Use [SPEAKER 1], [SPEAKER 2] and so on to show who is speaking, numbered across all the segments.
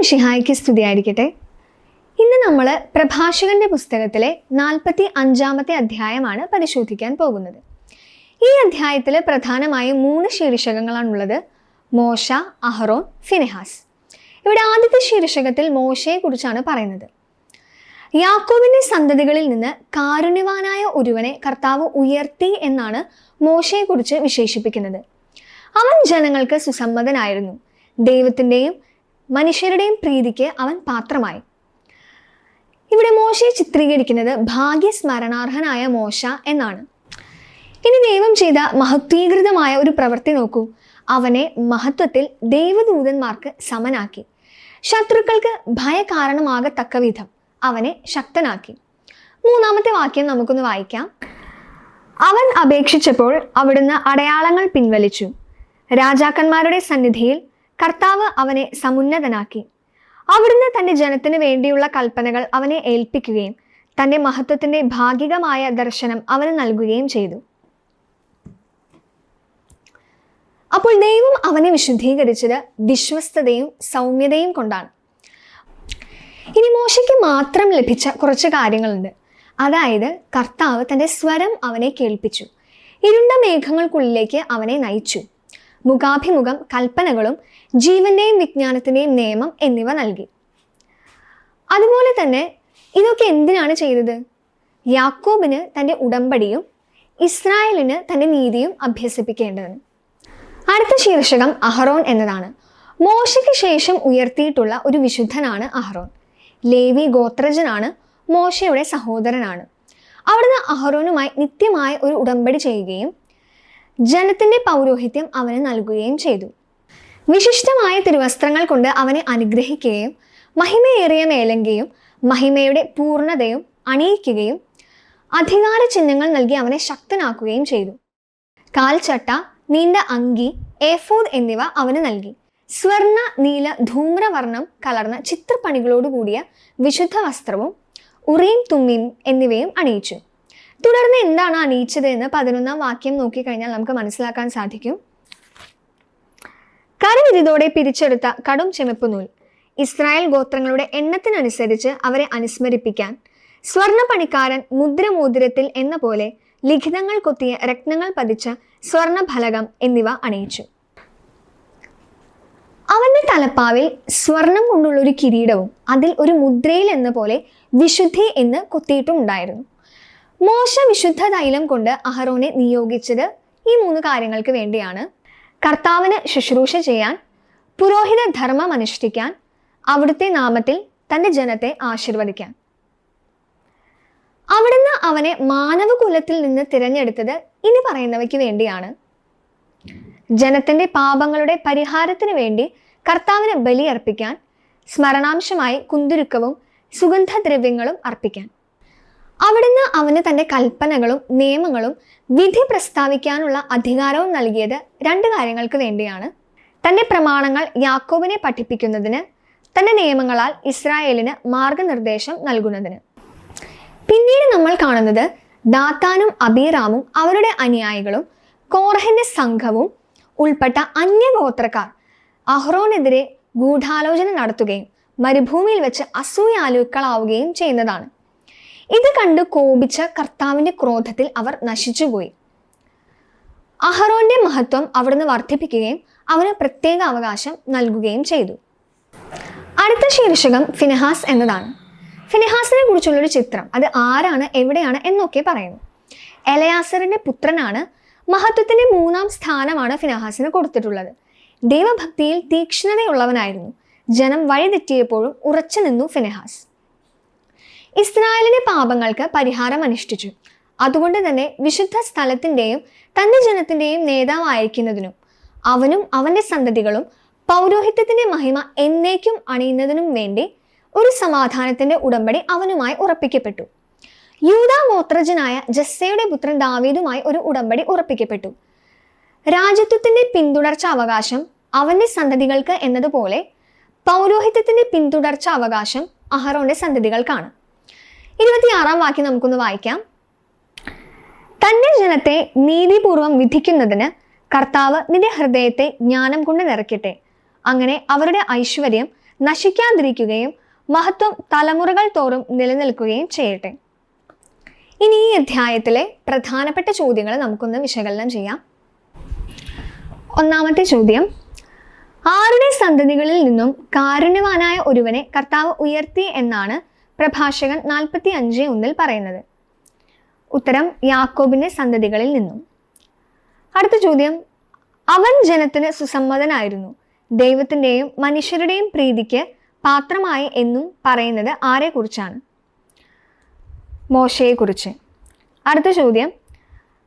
[SPEAKER 1] മിഷിഹായ്ക്ക് സ്തുതിയായിരിക്കട്ടെ. ഇന്ന് നമ്മൾ പ്രഭാഷകന്റെ പുസ്തകത്തിലെ നാൽപ്പത്തി അഞ്ചാമത്തെ അധ്യായമാണ് പരിശോധിക്കാൻ പോകുന്നത്. ഈ അധ്യായത്തിൽ പ്രധാനമായും മൂന്ന് ശീർഷകങ്ങളാണുള്ളത്. മോശ അഹറോൻ ഫിനെഹാസ്. ഇവിടെ ആദ്യത്തെ ശീർഷകത്തിൽ മോശയെക്കുറിച്ചാണ് പറയുന്നത്. യാക്കോബിന്റെ സന്തതികളിൽ നിന്ന് കാരുണ്യവാനായ ഒരുവനെ കർത്താവ് ഉയർത്തി എന്നാണ് മോശയെക്കുറിച്ച് വിശേഷിപ്പിക്കുന്നത്. അവൻ ജനങ്ങൾക്ക് സുസമ്മതനായിരുന്നു. ദൈവത്തിന്റെയും മനുഷ്യരുടെയും പ്രീതിക്ക് അവൻ പാത്രമായി. ഇവിടെ മോശയെ ചിത്രീകരിക്കുന്നത് ഭാഗ്യസ്മരണാർഹനായ മോശ എന്നാണ്. ഇനി ദൈവം ചെയ്ത മഹത്വീകൃതമായ ഒരു പ്രവൃത്തി നോക്കൂ. അവനെ മഹത്വത്തിൽ ദൈവദൂതന്മാർക്ക് സമനാക്കി. ശത്രുക്കൾക്ക് ഭയകാരണമാകത്തക്ക വിധം അവനെ ശക്തനാക്കി. മൂന്നാമത്തെ വാക്യം നമുക്കൊന്ന് വായിക്കാം. അവൻ അപേക്ഷിച്ചപ്പോൾ അവിടുന്ന് അടയാളങ്ങൾ പിൻവലിച്ചു. രാജാക്കന്മാരുടെ സന്നിധിയിൽ കർത്താവ് അവനെ സമുന്നതനാക്കി. അവിടുന്ന് തന്റെ ജനത്തിനു വേണ്ടിയുള്ള കൽപ്പനകൾ അവനെ ഏൽപ്പിക്കുകയും തന്റെ മഹത്വത്തിന്റെ ഭാഗികമായ ദർശനം അവന് നൽകുകയും ചെയ്തു. അപ്പോൾ ദൈവം അവനെ വിശുദ്ധീകരിച്ചത് വിശ്വസ്തതയും സൗമ്യതയും കൊണ്ടാണ്. ഇനി മോശയ്ക്ക് മാത്രം ലഭിച്ച കുറച്ച് കാര്യങ്ങളുണ്ട്. അതായത് കർത്താവ് തന്റെ സ്വരം അവനെ കേൾപ്പിച്ചു. ഇരുണ്ട മേഘങ്ങൾക്കുള്ളിലേക്ക് അവനെ നയിച്ചു. മുഖാഭിമുഖം കൽപ്പനകളും ജീവന്റെയും വിജ്ഞാനത്തിന്റെയും നിയമം എന്നിവ നൽകി. അതുപോലെ തന്നെ ഇതൊക്കെ എന്തിനാണ് ചെയ്തത്? യാക്കോബിന് തന്റെ ഉടമ്പടിയും ഇസ്രായേലിന് തന്റെ നീതിയും അഭ്യസിപ്പിക്കേണ്ടതിന് അടുത്ത ശീർഷകം അഹറോൻ എന്നതാണ്. മോശയ്ക്ക് ശേഷം ഉയർത്തിയിട്ടുള്ള ഒരു വിശുദ്ധനാണ് അഹറോൻ. ലേവി ഗോത്രജനാണ് മോശയുടെ സഹോദരനാണ്. അവിടുന്ന് അഹറോനുമായി നിത്യമായ ഒരു ഉടമ്പടി ചെയ്യുകയും ജനത്തിന്റെ പൗരോഹിത്യം അവന് നൽകുകയും ചെയ്തു. വിശിഷ്ടമായ തിരുവസ്ത്രങ്ങൾ കൊണ്ട് അവനെ അനുഗ്രഹിക്കുകയും മഹിമയേറിയ മേലങ്കയും മഹിമയുടെ പൂർണതയും അണിയിക്കുകയും അധികാര ചിഹ്നങ്ങൾ നൽകി അവനെ ശക്തനാക്കുകയും ചെയ്തു. കാൽച്ചട്ട നീണ്ട അങ്കി ഏഫോദ് എന്നിവ അവന് നൽകി. സ്വർണ നീല ധൂമ്രവർണം കലർന്ന ചിത്രപ്പണികളോടുകൂടിയ വിശുദ്ധ വസ്ത്രവും ഉറീം തുമ്മിയും എന്നിവയും അണിയിച്ചു. തുടർന്ന് എന്താണ് അണിയിച്ചത് എന്ന് പതിനൊന്നാം വാക്യം നോക്കിക്കഴിഞ്ഞാൽ നമുക്ക് മനസ്സിലാക്കാൻ സാധിക്കും. കരവിധിതോടെ പിരിച്ചെടുത്ത കടും ചെമപ്പ് നൂൽ. ഇസ്രായേൽ ഗോത്രങ്ങളുടെ എണ്ണത്തിനനുസരിച്ച് അവരെ അനുസ്മരിപ്പിക്കാൻ. സ്വർണപ്പണിക്കാരൻ മുദ്രമോതിരത്തിൽ എന്ന പോലെ ലിഖിതങ്ങൾ കൊത്തിയ രത്നങ്ങൾ പതിച്ച സ്വർണഫലകം എന്നിവ അണിയിച്ചു. അവന്റെ തലപ്പാവിൽ സ്വർണം കൊണ്ടുള്ള ഒരു കിരീടവും അതിൽ ഒരു മുദ്രയിൽ എന്ന പോലെ വിശുദ്ധി എന്ന് കൊത്തിയിട്ടും ഉണ്ടായിരുന്നു മോശ വിശുദ്ധ തൈലം കൊണ്ട് അഹറോനെ നിയോഗിച്ചത് ഈ മൂന്ന് കാര്യങ്ങൾക്ക് വേണ്ടിയാണ്. കർത്താവിന് ശുശ്രൂഷ ചെയ്യാൻ പുരോഹിത ധർമ്മം അനുഷ്ഠിക്കാൻ അവിടുത്തെ നാമത്തിൽ തന്റെ ജനത്തെ ആശീർവദിക്കാൻ. അവിടുന്ന് അവനെ മാനവകുലത്തിൽ നിന്ന് തിരഞ്ഞെടുത്തത് ഇനി പറയുന്നവയ്ക്ക് വേണ്ടിയാണ്. ജനത്തിന്റെ പാപങ്ങളുടെ പരിഹാരത്തിന് വേണ്ടി കർത്താവിന് ബലിയർപ്പിക്കാൻ സ്മരണാംശമായി കുന്തുരുക്കവും സുഗന്ധദ്രവ്യങ്ങളും അർപ്പിക്കാൻ. അവിടുന്ന് അവന് തന്റെ കൽപ്പനകളും നിയമങ്ങളും വിധി പ്രസ്താവിക്കാനുള്ള അധികാരവും നൽകിയത് രണ്ട് കാര്യങ്ങൾക്ക് വേണ്ടിയാണ്. തന്റെ പ്രമാണങ്ങൾ യാക്കോബിനെ പഠിപ്പിക്കുന്നതിന് തന്റെ നിയമങ്ങളാൽ ഇസ്രായേലിന് മാർഗനിർദ്ദേശം നൽകുന്നതിന്. പിന്നീട് നമ്മൾ കാണുന്നത് ദാത്താനും അബീറാമും അവരുടെ അനുയായികളും കോർഹന്റെ സംഘവും ഉൾപ്പെട്ട അന്യഗോത്രക്കാർ അഹ്റോനെതിരെ ഗൂഢാലോചന നടത്തുകയും മരുഭൂമിയിൽ വെച്ച് അസൂയാലുക്കളാവുകയും ചെയ്യുന്നതാണ്. ഇത് കണ്ട് കോപിച്ച കർത്താവിന്റെ ക്രോധത്തിൽ അവർ നശിച്ചുപോയി. അഹറോന്റെ മഹത്വം അവിടുന്ന് വർദ്ധിപ്പിക്കുകയും അവന് പ്രത്യേക അവകാശം നൽകുകയും ചെയ്തു. അടുത്ത ശീർഷകം ഫിനഹാസ് എന്നതാണ്. ഫിനഹാസിനെ കുറിച്ചുള്ളൊരു ചിത്രം. അത് ആരാണ് എവിടെയാണ് എന്നൊക്കെ പറയുന്നു. എലയാസറിന്റെ പുത്രനാണ്. മഹത്വത്തിന്റെ മൂന്നാം സ്ഥാനമാണ് ഫിനഹാസിന് കൊടുത്തിട്ടുള്ളത്. ദൈവഭക്തിയിൽ തീക്ഷ്ണതയുള്ളവനായിരുന്നു. ജനം വഴിതെറ്റിയപ്പോഴും ഉറച്ചു നിന്നു ഫിനഹാസ്. ഇസ്രായേലിന്റെ പാപങ്ങൾക്ക് പരിഹാരം അനുഷ്ഠിച്ചു. അതുകൊണ്ട് തന്നെ വിശുദ്ധ സ്ഥലത്തിന്റെയും തന്റെ ജനത്തിന്റെയും നേതാവായിരിക്കുന്നതിനും അവനും അവന്റെ സന്തതികളും പൗരോഹിത്യത്തിന്റെ മഹിമ എന്നേക്കും അണിയുന്നതിനും വേണ്ടി ഒരു സമാധാനത്തിന്റെ ഉടമ്പടി അവനുമായി ഉറപ്പിക്കപ്പെട്ടു. യൂതാ ഗോത്രജനായ ജസ്സയുടെ പുത്രൻ ദാവീദുമായി ഒരു ഉടമ്പടി ഉറപ്പിക്കപ്പെട്ടു. രാജ്യത്വത്തിന്റെ പിന്തുടർച്ച അവകാശം അവന്റെ സന്തതികൾക്ക് എന്നതുപോലെ പൗരോഹിത്യത്തിന്റെ പിന്തുടർച്ച അവകാശം അഹറോന്റെ സന്തതികൾക്കാണ്. ഇരുപത്തിയാറാം വാക്യം നമുക്കൊന്ന് വായിക്കാം. തന്റെ ജനത്തെ നീതിപൂർവം വിധിക്കുന്നതിന് കർത്താവ് നിന്റെ ഹൃദയത്തെ ജ്ഞാനം കൊണ്ട് നിറയ്ക്കട്ടെ. അങ്ങനെ അവരുടെ ഐശ്വര്യം നശിക്കാതിരിക്കുകയും മഹത്വം തലമുറകൾ തോറും നിലനിൽക്കുകയും ചെയ്യട്ടെ. ഇനി ഈ അധ്യായത്തിലെ പ്രധാനപ്പെട്ട ചോദ്യങ്ങൾ നമുക്കൊന്ന് വിശകലനം ചെയ്യാം. ഒന്നാമത്തെ ചോദ്യം. ആരുടെ സന്തതികളിൽ നിന്നും കാരുണ്യവാനായ ഒരുവനെ കർത്താവ് ഉയർത്തി എന്നാണ് പ്രഭാഷകൻ നാൽപ്പത്തി അഞ്ച് ഒന്നിൽ പറയുന്നത്. ഉത്തരം യാക്കോബിന്റെ സന്തതികളിൽ നിന്നും. അടുത്ത ചോദ്യം അവൻ ജനത്തിന് സുസമ്മതനായിരുന്നു. ദൈവത്തിന്റെയും മനുഷ്യരുടെയും പ്രീതിക്ക് പാത്രമായി എന്നും പറയുന്നത് ആരെക്കുറിച്ചാണ്? മോശയെക്കുറിച്ച്. അടുത്ത ചോദ്യം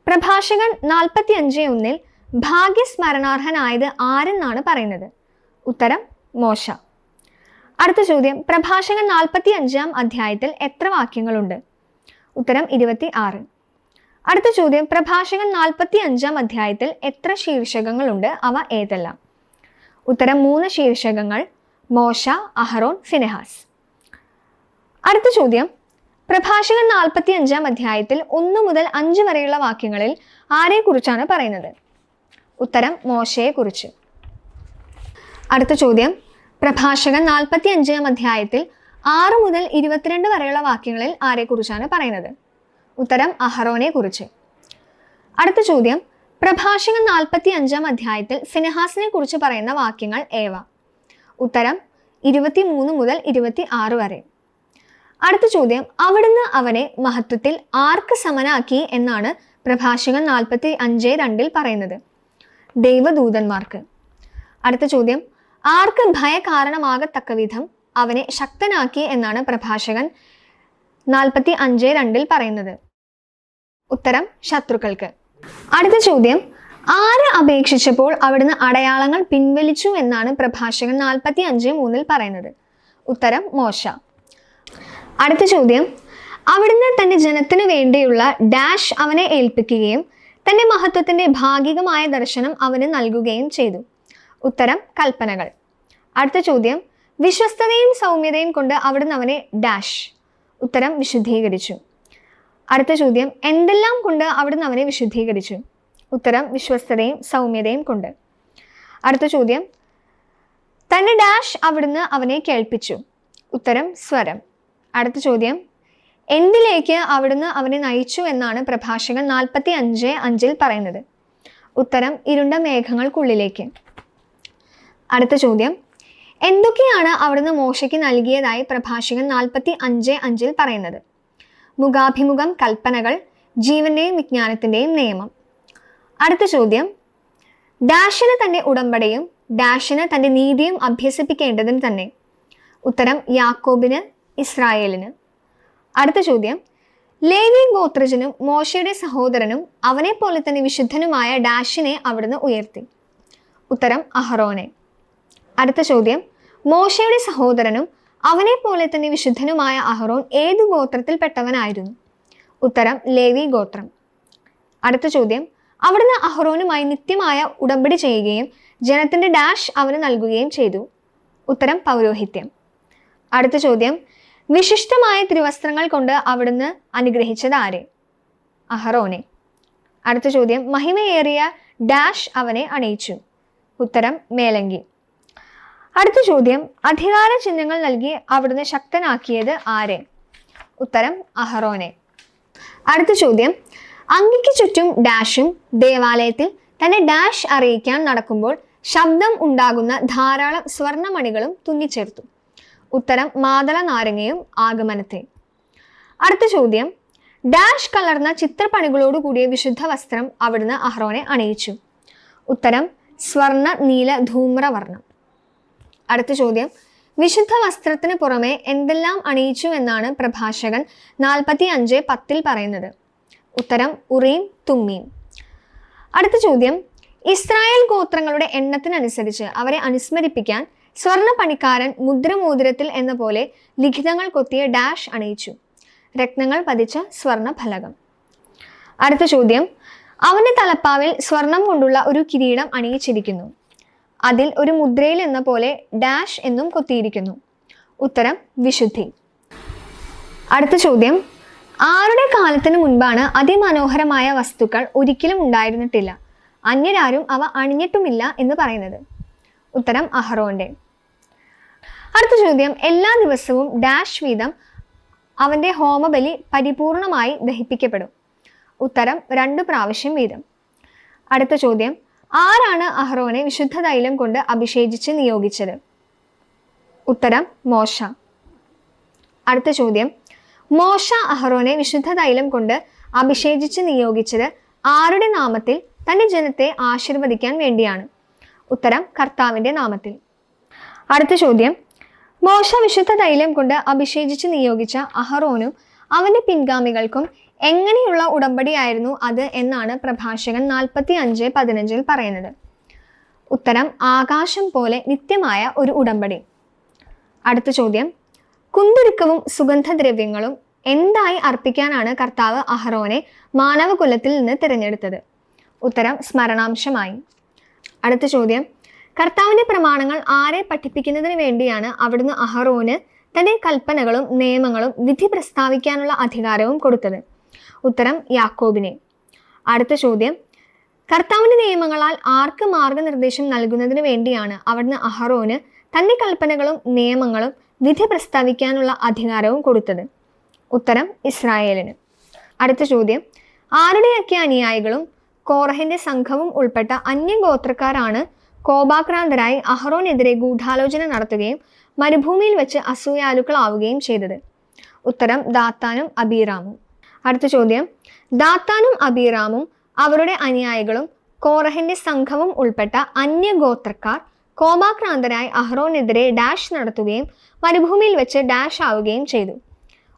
[SPEAKER 1] പ്രഭാഷകൻ നാൽപ്പത്തി അഞ്ച് ഒന്നിൽ ഭാഗ്യസ്മരണാർഹനായത് ആരെന്നാണ് പറയുന്നത്? ഉത്തരം മോശ. അടുത്ത ചോദ്യം. പ്രഭാഷകൻ നാൽപ്പത്തി അഞ്ചാം അധ്യായത്തിൽ എത്ര വാക്യങ്ങളുണ്ട്? ഉത്തരം ഇരുപത്തി ആറ് അടുത്ത ചോദ്യം. പ്രഭാഷകൻ നാൽപ്പത്തി അഞ്ചാം അധ്യായത്തിൽ എത്ര ശീർഷകങ്ങളുണ്ട്? അവ ഏതെല്ലാം? ഉത്തരം മൂന്ന് ശീർഷകങ്ങൾ. മോശ അഹറോൻ ഫിനെഹാസ്. അടുത്ത ചോദ്യം. പ്രഭാഷകൻ നാൽപ്പത്തി അഞ്ചാം അധ്യായത്തിൽ ഒന്ന് മുതൽ അഞ്ച് വരെയുള്ള വാക്യങ്ങളിൽ ആരെക്കുറിച്ചാണ് പറയുന്നത്? ഉത്തരം മോശയെക്കുറിച്ച്. അടുത്ത ചോദ്യം. പ്രഭാഷകൻ നാൽപ്പത്തി അഞ്ചാം അധ്യായത്തിൽ ആറ് മുതൽ ഇരുപത്തിരണ്ട് വരെയുള്ള വാക്യങ്ങളിൽ ആരെക്കുറിച്ചാണ് പറയുന്നത്? ഉത്തരം അഹറോനെ കുറിച്ച് അടുത്ത ചോദ്യം പ്രഭാഷകൻ നാൽപ്പത്തി അഞ്ചാം അധ്യായത്തിൽ ഫിനഹാസിനെ കുറിച്ച് പറയുന്ന വാക്യങ്ങൾ ഏവ? ഉത്തരം ഇരുപത്തി മൂന്ന് മുതൽ ഇരുപത്തി ആറ് വരെ. അടുത്ത ചോദ്യം അവിടുന്ന് അവനെ മഹത്വത്തിൽ ആർക്ക് സമനാക്കി എന്നാണ് പ്രഭാഷകൻ നാൽപ്പത്തി അഞ്ച് രണ്ടിൽ പറയുന്നത്? ദൈവദൂതന്മാർക്ക്. അടുത്ത ചോദ്യം ആർക്ക് ഭയകാരണമാകത്തക്ക വിധം അവനെ ശക്തനാക്കി എന്നാണ് പ്രഭാഷകൻ നാൽപ്പത്തി അഞ്ച് രണ്ടിൽ പറയുന്നത്. ഉത്തരം ശത്രുക്കൾക്ക്. അടുത്ത ചോദ്യം ആര് അപേക്ഷിച്ചപ്പോൾ അവിടുന്ന് അടയാളങ്ങൾ പിൻവലിച്ചു എന്നാണ് പ്രഭാഷകൻ നാൽപ്പത്തി അഞ്ച് മൂന്നിൽ പറയുന്നത്? ഉത്തരം മോശ. അടുത്ത ചോദ്യം അവിടുന്ന് തന്റെ ജനത്തിനു വേണ്ടിയുള്ള ഡാഷ് അവനെ ഏൽപ്പിക്കുകയും തന്റെ മഹത്വത്തിന്റെ ഭാഗികമായ ദർശനം അവന് നൽകുകയും ചെയ്തു. ഉത്തരം കൽപ്പനകൾ. അടുത്ത ചോദ്യം. വിശ്വസ്തതയും സൗമ്യതയും കൊണ്ട് അവിടുന്ന് അവനെ ഡാഷ് ഉത്തരം വിശുദ്ധീകരിച്ചു. അടുത്ത ചോദ്യം. എന്തെല്ലാം കൊണ്ട് അവിടുന്ന് അവനെ വിശുദ്ധീകരിച്ചു? ഉത്തരം വിശ്വസ്തതയും സൗമ്യതയും കൊണ്ട്. അടുത്ത ചോദ്യം. തന്റെ ഡാഷ് അവിടുന്ന് അവനെ കേൾപ്പിച്ചു. ഉത്തരം സ്വരം. അടുത്ത ചോദ്യം. എന്തിലേക്ക് അവിടുന്ന് അവനെ നയിച്ചു എന്നാണ് പ്രഭാഷകൻ നാൽപ്പത്തി അഞ്ച് അഞ്ചിൽ പറയുന്നത്. ഉത്തരം ഇരുണ്ട മേഘങ്ങൾക്കുള്ളിലേക്ക്. അടുത്ത ചോദ്യം. എന്തൊക്കെയാണ് അവിടുന്ന് മോശയ്ക്ക് നൽകിയതായി പ്രഭാഷകൻ നാൽപ്പത്തി അഞ്ച് അഞ്ചിൽ പറയുന്നത്? മുഖാഭിമുഖം കൽപ്പനകൾ ജീവന്റെയും വിജ്ഞാനത്തിന്റെയും നിയമം. അടുത്ത ചോദ്യം. ഡാഷിന് തന്റെ ഉടമ്പടിയും ഡാഷിന് തന്റെ നീതിയും അഭ്യസിപ്പിക്കേണ്ടതും തന്നെ. ഉത്തരം യാക്കോബിന് ഇസ്രായേലിന്. അടുത്ത ചോദ്യം. ലേവി ഗോത്രജനും മോശയുടെ സഹോദരനും അവനെ പോലെ തന്നെ വിശുദ്ധനുമായ ഡാഷിനെ അവിടുന്ന് ഉയർത്തി. ഉത്തരം അഹറോനെ. അടുത്ത ചോദ്യം. മോശയുടെ സഹോദരനും അവനെ പോലെ തന്നെ വിശുദ്ധനുമായ അഹറോൻ ഏതു ഗോത്രത്തിൽപ്പെട്ടവനായിരുന്നു ഉത്തരം ലേവി ഗോത്രം. അടുത്ത ചോദ്യം. അവിടുന്ന് അഹ്റോനുമായി നിത്യമായ ഉടമ്പടി ചെയ്യുകയും ജനത്തിന്റെ ഡാഷ് അവന് നൽകുകയും ചെയ്തു. ഉത്തരം പൗരോഹിത്യം. അടുത്ത ചോദ്യം. വിശിഷ്ടമായ തിരുവസ്ത്രങ്ങൾ കൊണ്ട് അവിടുന്ന് അനുഗ്രഹിച്ചത് ആരെ? അഹറോനെ. അടുത്ത ചോദ്യം. മഹിമയേറിയ ഡാഷ് അവനെ അണയിച്ചു. ഉത്തരം മേലങ്കി. അടുത്ത ചോദ്യം അധികാര ചിഹ്നങ്ങൾ നൽകി അവിടുന്ന് ശക്തനാക്കിയത് ആരെ? ഉത്തരം അഹറോനെ. അടുത്ത ചോദ്യം അങ്കിക്ക് ചുറ്റും ഡാഷും ദേവാലയത്തിൽ തന്നെ ഡാഷ് അറിയിക്കാൻ നടക്കുമ്പോൾ ശബ്ദം ഉണ്ടാകുന്ന ധാരാളം സ്വർണമണികളും തുന്നിച്ചേർത്തു. ഉത്തരം മാതള നാരങ്ങയും ആഗമനത്തെ. അടുത്ത ചോദ്യം ഡാഷ് കലർന്ന ചിത്രപ്പണികളോട് കൂടിയ വിശുദ്ധ വസ്ത്രം അവിടുന്ന് അഹ്റോനെ അണിയിച്ചു. ഉത്തരം സ്വർണ നീല ധൂമ്രവർണം. അടുത്ത ചോദ്യം. വിശുദ്ധ വസ്ത്രത്തിന് പുറമെ എന്തെല്ലാം അണിയിച്ചു എന്നാണ് പ്രഭാഷകൻ നാൽപ്പത്തി അഞ്ച് പത്തിൽ പറയുന്നത്. ഉത്തരം ഉറീം തുമ്മീം അടുത്ത ചോദ്യം. ഇസ്രായേൽ ഗോത്രങ്ങളുടെ എണ്ണത്തിനനുസരിച്ച് അവരെ അനുസ്മരിപ്പിക്കാൻ സ്വർണ പണിക്കാരൻ മുദ്രമോതിരത്തിൽ എന്ന പോലെ ലിഖിതങ്ങൾ കൊത്തിയ ഡാഷ് അണിയിച്ചു. രക്തങ്ങൾ പതിച്ച സ്വർണ ഫലകം അടുത്ത ചോദ്യം. അവന്റെ തലപ്പാവിൽ സ്വർണം കൊണ്ടുള്ള ഒരു കിരീടം അണിയിച്ചിരിക്കുന്നു. അതിൽ ഒരു മുദ്രയിൽ എന്ന പോലെ ഡാഷ് എന്നും കൊത്തിയിരിക്കുന്നു. ഉത്തരം വിശുദ്ധി. അടുത്ത ചോദ്യം. ആരുടെ കാലത്തിന് മുൻപാണ് അതിമനോഹരമായ വസ്തുക്കൾ ഒരിക്കലും ഉണ്ടായിരുന്നിട്ടില്ല? അന്യരാരും അവ അണിഞ്ഞിട്ടുമില്ല എന്ന് പറയുന്നത്. ഉത്തരം അഹ്റോന്റെ. അടുത്ത ചോദ്യം. എല്ലാ ദിവസവും ഡാഷ് വീതം അവന്റെ ഹോമബലി പരിപൂർണമായി ദഹിപ്പിക്കപ്പെടും. ഉത്തരം രണ്ട് പ്രാവശ്യം വീതം. അടുത്ത ചോദ്യം. ആരാണ് അഹ്റോനെ വിശുദ്ധ തൈലം കൊണ്ട് അഭിഷേചിച്ച് നിയോഗിച്ചത്? ഉത്തരം മോശ. അടുത്ത ചോദ്യം. മോശ അഹ്റോനെ വിശുദ്ധ തൈലം കൊണ്ട് അഭിഷേചിച്ച് നിയോഗിച്ചത് ആരുടെ നാമത്തിൽ? തന്റെ ജനത്തെ ആശീർവദിക്കാൻ വേണ്ടിയാണ്. ഉത്തരം കർത്താവിന്റെ നാമത്തിൽ. അടുത്ത ചോദ്യം. മോശ വിശുദ്ധ തൈലം കൊണ്ട് അഭിഷേചിച്ച് നിയോഗിച്ച അഹറോനും അവന്റെ പിൻഗാമികൾക്കും എങ്ങനെയുള്ള ഉടമ്പടിയായിരുന്നു അത് എന്നാണ് പ്രഭാഷകൻ നാൽപ്പത്തി അഞ്ച് പതിനഞ്ചിൽ പറയുന്നത്. ഉത്തരം ആകാശം പോലെ നിത്യമായ ഒരു ഉടമ്പടി. അടുത്ത ചോദ്യം കുന്തുരുക്കവും സുഗന്ധദ്രവ്യങ്ങളും എന്തായി അർപ്പിക്കാനാണ് കർത്താവ് അഹ്റോനെ മാനവകുലത്തിൽ നിന്ന് തിരഞ്ഞെടുത്തത്? ഉത്തരം സ്മരണാംശമായി. അടുത്ത ചോദ്യം കർത്താവിന്റെ പ്രമാണങ്ങൾ ആരെ പഠിപ്പിക്കുന്നതിന് വേണ്ടിയാണ് അവിടുന്ന് അഹറോന് തന്റെ കൽപ്പനകളും നിയമങ്ങളും വിധി പ്രസ്താവിക്കാനുള്ള അധികാരവും കൊടുത്തത്? ഉത്തരം യാക്കോബിനെ. അടുത്ത ചോദ്യം. കർത്താവിന്റെ നിയമങ്ങളാൽ ആർക്ക് മാർഗനിർദ്ദേശം നൽകുന്നതിന് വേണ്ടിയാണ് അവിടുന്ന് അഹറോന് തന്റെ കൽപ്പനകളും നിയമങ്ങളും വിധി പ്രസ്താവിക്കാനുള്ള അധികാരവും കൊടുത്തത്? ഉത്തരം ഇസ്രായേലിന്. അടുത്ത ചോദ്യം. ആരുടെയൊക്കെ അനുയായികളും കോറഹിന്റെ സംഘവും ഉൾപ്പെട്ട അന്യഗോത്രക്കാരാണ് കോപാക്രാന്തരായി അഹ്റോനെതിരെ ഗൂഢാലോചന നടത്തുകയും മരുഭൂമിയിൽ വെച്ച് അസൂയാലുക്കളാവുകയും ചെയ്തത്? ഉത്തരം ദാത്താനും അബീറാമും. അടുത്ത ചോദ്യം. ദാത്താനും അബീറാമും അവരുടെ അനുയായികളും കോറഹിന്റെ സംഘവും ഉൾപ്പെട്ട അന്യഗോത്രക്കാർ കോമാക്രാന്തരായി അഹ്റോനെതിരെ ഡാഷ് നടത്തുകയും മരുഭൂമിയിൽ വെച്ച് ഡാഷ് ആവുകയും ചെയ്തു.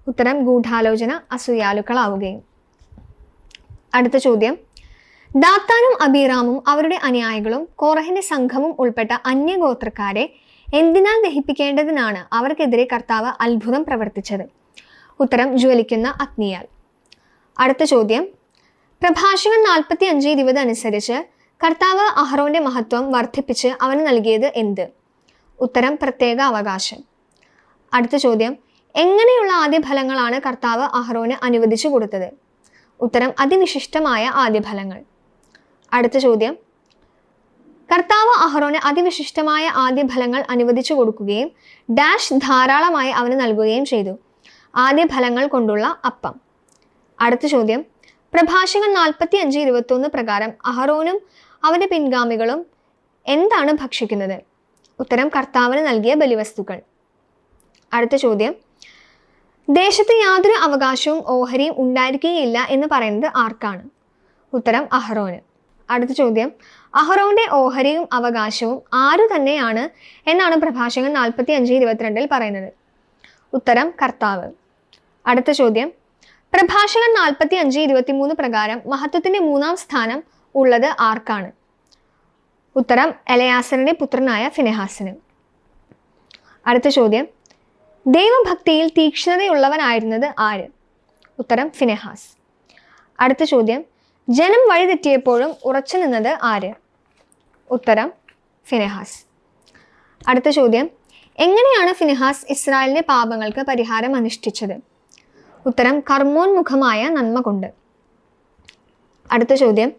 [SPEAKER 1] ഉത്തരം ഗൂഢാലോചന അസൂയാലുക്കളാവുകയും. അടുത്ത ചോദ്യം. ദാത്താനും അബീറാമും അവരുടെ അനുയായികളും കോറഹിന്റെ സംഘവും ഉൾപ്പെട്ട അന്യഗോത്രക്കാരെ എന്തിനാൽ ദഹിപ്പിക്കേണ്ടതിനാണ് അവർക്കെതിരെ കർത്താവ് അത്ഭുതം പ്രവർത്തിച്ചത്? ഉത്തരം ജ്വലിക്കുന്ന അഗ്നിയാൽ. അടുത്ത ചോദ്യം. പ്രഭാഷകൻ നാൽപ്പത്തി അഞ്ച് ഇരുപത് അനുസരിച്ച് കർത്താവ് അഹ്റോന്റെ മഹത്വം വർദ്ധിപ്പിച്ച് അവന് നൽകിയത് എന്ത്? ഉത്തരം പ്രത്യേക അവകാശം. അടുത്ത ചോദ്യം. എങ്ങനെയുള്ള ആദ്യ ഫലങ്ങളാണ് കർത്താവ് അഹ്റോന് അനുവദിച്ചു കൊടുത്തത്? ഉത്തരം അതിവിശിഷ്ടമായ ആദ്യ ഫലങ്ങൾ അടുത്ത ചോദ്യം. കർത്താവ് അഹ്റോന് അതിവിശിഷ്ടമായ ആദ്യ ഫലങ്ങൾ അനുവദിച്ചു കൊടുക്കുകയും ഡാഷ് ധാരാളമായി അവന് നൽകുകയും ചെയ്തു. ആദ്യ ഫലങ്ങൾ കൊണ്ടുള്ള അപ്പം. അടുത്ത ചോദ്യം. പ്രഭാഷകൻ നാൽപ്പത്തി അഞ്ച് ഇരുപത്തൊന്ന് പ്രകാരം അഹറോനും അവന്റെ പിൻഗാമികളും എന്താണ് ഭക്ഷിക്കുന്നത്? ഉത്തരം കർത്താവിന് നൽകിയ ബലിവസ്തുക്കൾ. അടുത്ത ചോദ്യം. ദേശത്ത് യാതൊരു അവകാശവും ഓഹരിയും ഉണ്ടായിരിക്കുകയില്ല എന്ന് പറയുന്നത് ആർക്കാണ്? ഉത്തരം അഹ്റോന്. അടുത്ത ചോദ്യം. അഹ്റോന്റെ ഓഹരിയും അവകാശവും ആരു തന്നെയാണ് എന്നാണ് പ്രഭാഷകൻ നാൽപ്പത്തി അഞ്ച് ഇരുപത്തിരണ്ടിൽ പറയുന്നത്? ഉത്തരം കർത്താവ്. അടുത്ത ചോദ്യം. പ്രഭാഷകൻ നാൽപ്പത്തി അഞ്ച് ഇരുപത്തിമൂന്ന് പ്രകാരം മഹത്വത്തിന്റെ മൂന്നാം സ്ഥാനം ഉള്ളത് ആർക്കാണ്? ഉത്തരം എലയാസറിന്റെ പുത്രനായ ഫിനെഹാസിന്. അടുത്ത ചോദ്യം ദൈവഭക്തിയിൽ തീക്ഷ്ണതയുള്ളവനായിരുന്നത് ആര്? ഉത്തരം ഫിനെഹാസ്. അടുത്ത ചോദ്യം ജനം വഴിതെറ്റിയപ്പോഴും ഉറച്ചു നിന്നത് ആര്? ഉത്തരം ഫിനെഹാസ്. അടുത്ത ചോദ്യം എങ്ങനെയാണ് ഫിനെഹാസ് ഇസ്രായേലിന്റെ പാപങ്ങൾക്ക് പരിഹാരം അനുഷ്ഠിച്ചത്? ഉത്തരം കർമ്മോന്മുഖമായ നന്മ കൊണ്ട്. അടുത്ത ചോദ്യം.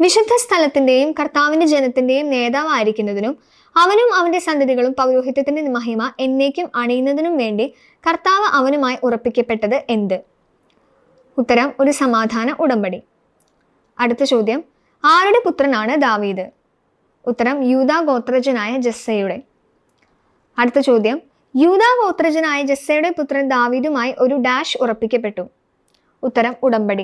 [SPEAKER 1] വിശുദ്ധ സ്ഥലത്തിന്റെയും കർത്താവിന്റെ ജനത്തിന്റെയും നേതാവായിരിക്കുന്നതിനും അവനും അവന്റെ സന്തതികളും പൗരോഹിത്യത്തിന്റെ മഹിമ എന്നേക്കും അണിയുന്നതിനും വേണ്ടി കർത്താവ് അവനുമായി ഉറപ്പിക്കപ്പെട്ടത് എന്ത്? ഉത്തരം ഒരു സമാധാന ഉടമ്പടി. അടുത്ത ചോദ്യം. ആരുടെ പുത്രനാണ് ദാവീദ്? ഉത്തരം യൂതാ ഗോത്രജനായ ജസ്സയുടെ. അടുത്ത ചോദ്യം. യൂതാ ഗോത്രജനായ ജസ്സയുടെ പുത്രൻ ദാവീദുമായി ഒരു ഡാഷ് ഉറപ്പിക്കപ്പെട്ടു. ഉത്തരം ഉടമ്പടി.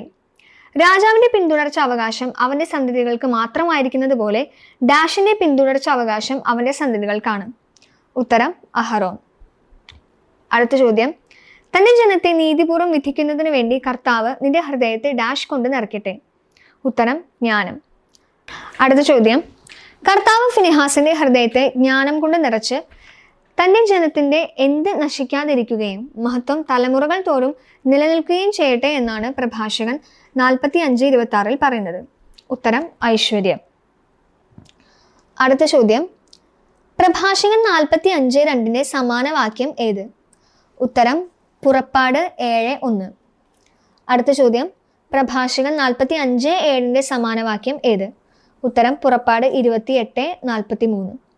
[SPEAKER 1] രാജാവിന്റെ പിന്തുടർച്ച അവകാശം അവന്റെ സന്തതികൾക്ക് മാത്രമായിരിക്കുന്നത് പോലെ ഡാഷിന്റെ പിന്തുടർച്ച അവകാശം അവന്റെ സന്തതികൾക്കാണ്. ഉത്തരം അഹറോൻ അടുത്ത ചോദ്യം. തന്റെ ജനത്തെ നീതിപൂർവം വിധിക്കുന്നതിന് വേണ്ടി കർത്താവ് നിന്റെ ഹൃദയത്തെ ഡാഷ് കൊണ്ട് നിറക്കട്ടെ ഉത്തരം ജ്ഞാനം. അടുത്ത ചോദ്യം. കർത്താവ് ഫിനിഹാസിന്റെ ഹൃദയത്തെ ജ്ഞാനം കൊണ്ട് നിറച്ച് തന്റെ ജനത്തിന്റെ എന്ത് നശിക്കാതിരിക്കുകയും മഹത്വം തലമുറകൾ തോറും നിലനിൽക്കുകയും ചെയ്യട്ടെ എന്നാണ് പ്രഭാഷകൻ നാൽപ്പത്തി അഞ്ച് ഇരുപത്തി ആറിൽ പറയുന്നത്. ഉത്തരം ഐശ്വര്യം. അടുത്ത ചോദ്യം. പ്രഭാഷകൻ നാൽപ്പത്തി അഞ്ച് രണ്ടിന്റെ സമാന വാക്യം ഏത്? ഉത്തരം പുറപ്പാട് ഏഴ് ഒന്ന്. അടുത്ത ചോദ്യം. പ്രഭാഷകൻ നാൽപ്പത്തി അഞ്ച് ഏഴിന്റെ സമാന വാക്യം ഏത്? ഉത്തരം പുറപ്പാട് ഇരുപത്തി എട്ട് നാൽപ്പത്തി മൂന്ന്